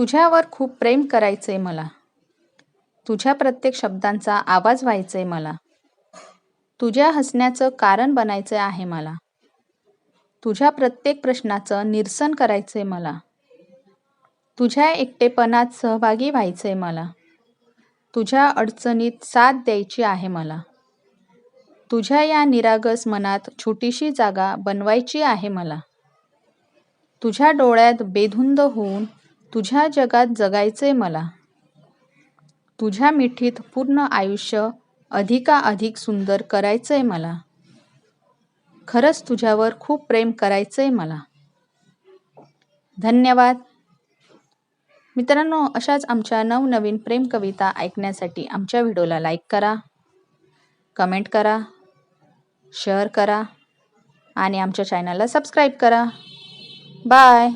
तुझ्यावर खूप प्रेम करायचंय मला. तुझ्या प्रत्येक शब्दांचा आवाज व्हायचंय मला. तुझ्या हसण्याचं कारण बनायचं आहे मला. तुझ्या प्रत्येक प्रश्नाचं निरसन करायचंय मला. तुझ्या एकटेपणात सहभागी व्हायचंय मला. तुझ्या अडचणीत साथ द्यायची आहे मला. तुझ्या या निरागस मनात छोटीशी जागा बनवायची आहे मला. तुझ्या डोळ्यात बेधुंद होऊन तुझ्या जगात जगायचे मला. तुझ्या मिठीत पूर्ण आयुष्य अधिकाधिक सुंदर करायचंय मला. खरंच तुझ्यावर खूप प्रेम करायचंय मला. धन्यवाद. मित्रांनो अशाच आमच्या नवनवीन प्रेम कविता ऐकण्यासाठी आमच्या व्हिडिओला लाईक करा कमेंट करा शेअर करा आणि आमच्या चॅनलला सबस्क्राईब करा. बाय.